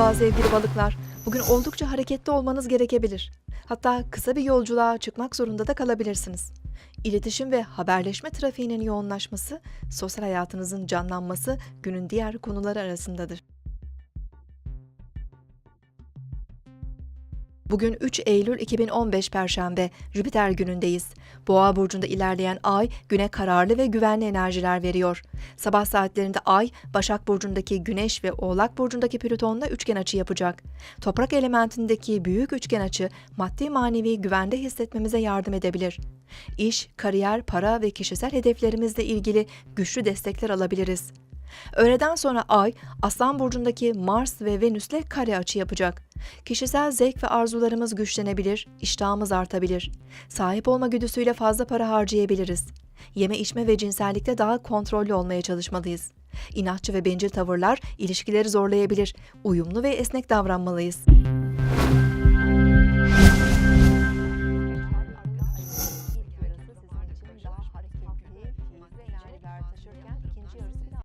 Merhaba sevgili balıklar. Bugün oldukça hareketli olmanız gerekebilir. Hatta kısa bir yolculuğa çıkmak zorunda da kalabilirsiniz. İletişim ve haberleşme trafiğinin yoğunlaşması, sosyal hayatınızın canlanması günün diğer konuları arasındadır. Bugün 3 Eylül 2015 Perşembe, Jüpiter günündeyiz. Boğa burcunda ilerleyen ay güne kararlı ve güvenli enerjiler veriyor. Sabah saatlerinde ay, Başak burcundaki Güneş ve Oğlak burcundaki Plüton'la üçgen açı yapacak. Toprak elementindeki büyük üçgen açı maddi manevi güvende hissetmemize yardım edebilir. İş, kariyer, para ve kişisel hedeflerimizle ilgili güçlü destekler alabiliriz. Öğleden sonra Ay, Aslan burcundaki Mars ve Venüs'le kare açı yapacak. Kişisel zevk ve arzularımız güçlenebilir, iştahımız artabilir. Sahip olma güdüsüyle fazla para harcayabiliriz. Yeme içme ve cinsellikte daha kontrollü olmaya çalışmalıyız. İnatçı ve bencil tavırlar ilişkileri zorlayabilir. Uyumlu ve esnek davranmalıyız. ikinci yarısı